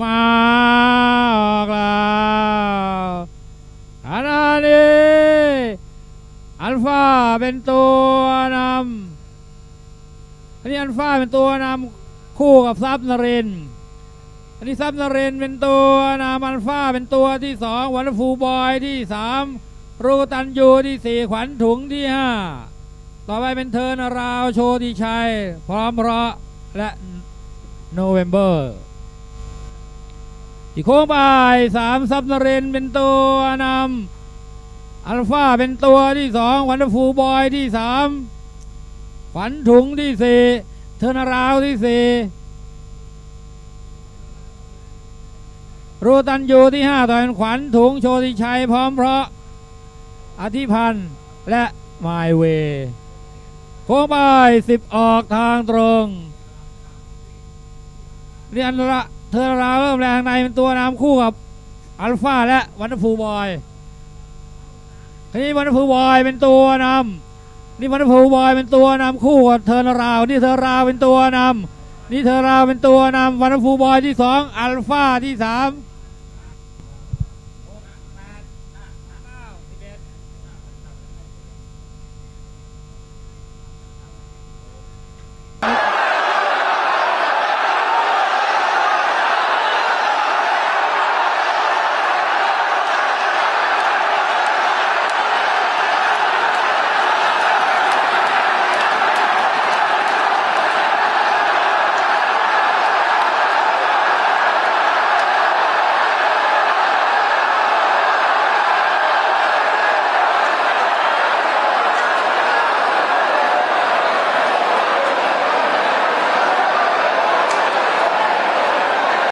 มาอกแล้วขณะนี้อัลฟาเป็นตัวนำอันนี้อัลฟาเป็นตัวนำคู่กับซับนรินอันนี้ซับนรินเป็นตัวนำอัลฟาเป็นตัวที่สองวันฟูบอยที่สามรูตันยูที่สี่ขวัญถุงที่ห้าต่อไปเป็นเทิร์นราวโชติชัย พร้อมเราะและโนเวมเบอร์ ที่โค้งบายสามซับนเรนเป็นตัวนำอัลฟาเป็นตัวที่สองวันฟูบอยที่สามขวัญถุงที่สี่เทนาราวที่สี่รูตันยูที่ห้าต่อเป็นขวัญถุงโชติชัยพร้อมเพราะอธิพันธ์และไมเวโค้งบายสิบออกทางตรงเรียนละ เทอร์ราเริ่มแรงในเป็นตัวนำคู่กับอัลฟาและวันฟูบอยทีนี้วันฟูบอยเป็นตัวนำนี่วันฟูบอยเป็นตัวนำคู่กับเทอร์ราวนี่เทอร์ราวเป็นตัวนำนี่เทอร์ราวเป็นตัวนำวันฟูบอยที่สองอัลฟาที่สาม